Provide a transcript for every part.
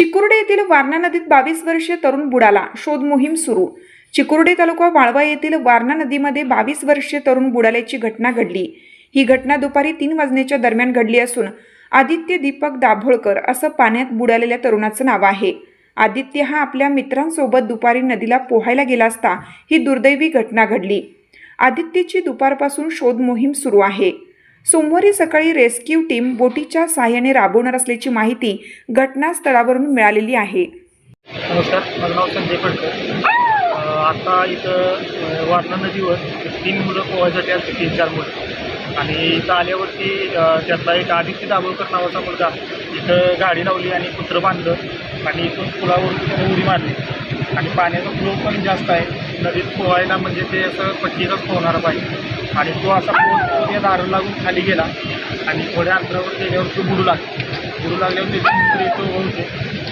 चिकुर्डे येथील वारणा नदीत बावीस वर्षीय तरुण बुडाला. शोध मोहीम सुरू. चिकुर्डे तालुका वाळवा येथील वारणा नदीमध्ये बावीस वर्षीय तरुण बुडाल्याची घटना घडली. ही घटना दुपारी तीन वाजण्याच्या दरम्यान घडली असून आदित्य दीपक दाभोळकर असं पाण्यात बुडालेल्या तरुणाचं नाव आहे. आदित्य हा आपल्या मित्रांसोबत दुपारी नदीला पोहायला गेला असता ही दुर्दैवी घटना घडली. आदित्यची दुपारपासून शोध मोहीम सुरू आहे. सोमवारी सकाळी रेस्क्यू टीम बोटीच्या सहाय्याने राबवणार असल्याची माहिती घटनास्थळावरून मिळालेली आहे. नमस्कार माझं नाव संजय फडकर आता इथं वारणा नदीवर तीन मुलं पोहायसाठी असते तीन चार मुलं. आणि इथं आल्यावरती त्यातला एक आदित्य दाभोळकर नावाचा मुलगा इथं गाडी लावली आणि कुत्रं बांधलं आणि इथून पुलावरून उडी मारली. आणि पाण्याचा फ्लो पण जास्त आहे. नदीत पोहायला म्हणजे ते असं पट्टीतच पोहणारा पाहिजे आणि तो असा पोहून पोहत दारू लागून खाली गेला आणि थोड्या अंतरावर गेल्यावर तो बुडू लागला. बुडू लागल्यावर त्याचे मित्र होते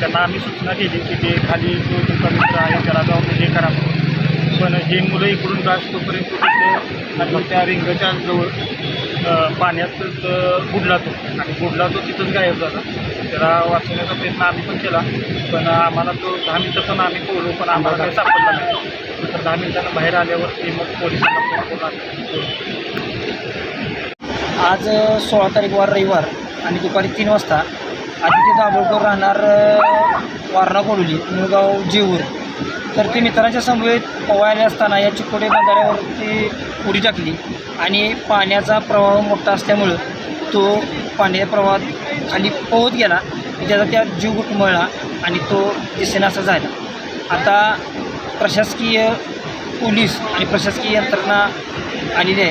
त्यांना आम्ही सूचना केली की ते खाली जो तुमचा मित्र आहे त्याला जाऊन हे करा. पण हे मुलं इकडून जास्त तोपर्यंत तिथं आणि त्या रिंगच्या जवळ पाण्यात बुडला तो. आणि बुडला तो तिथंच गायब झाला. त्याला वाचवण्याचा प्रयत्न आम्ही पण केला. पण आम्हाला तो दहा मिनिटं पण आम्ही पोहलो पण आम्हाला काही सापडला नाही. नंतर दहा मिनिटांना बाहेर आल्यावरती मग पोलिसांना फोन करून आज सोळा तारीख वार रविवार आणि दुपारी तीन वाजता आदित्य दाभोळकर राहणार वारणा कोडोली मुळगाव जेऊर. तर ते मित्रांच्या समवेत पोवायला असताना या चिकोडे बंधाऱ्यावरती उडी टाकली आणि पाण्याचा प्रवाह मोठा असल्यामुळं तो पाण्याच्या प्रवाहात खाली पोहत गेला. त्याचा त्या जीव गुटमळला आणि तो दिसेनासा झाला. आता प्रशासकीय पोलीस आणि प्रशासकीय यंत्रणा आलेली आहे.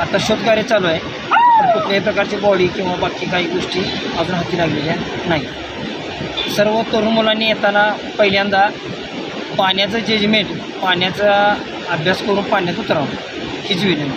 आता शोधकार्य चालू आहे. पण कुठल्याही प्रकारची बॉडी किंवा बाकी काही गोष्टी अजून हाती लागलेल्या नाही. सर्व तरुण मुलांनी येताना पहिल्यांदा पाण्याचं जजमेंट पाण्याचा अभ्यास करून पाण्यात उतरावं. हीच विनंती.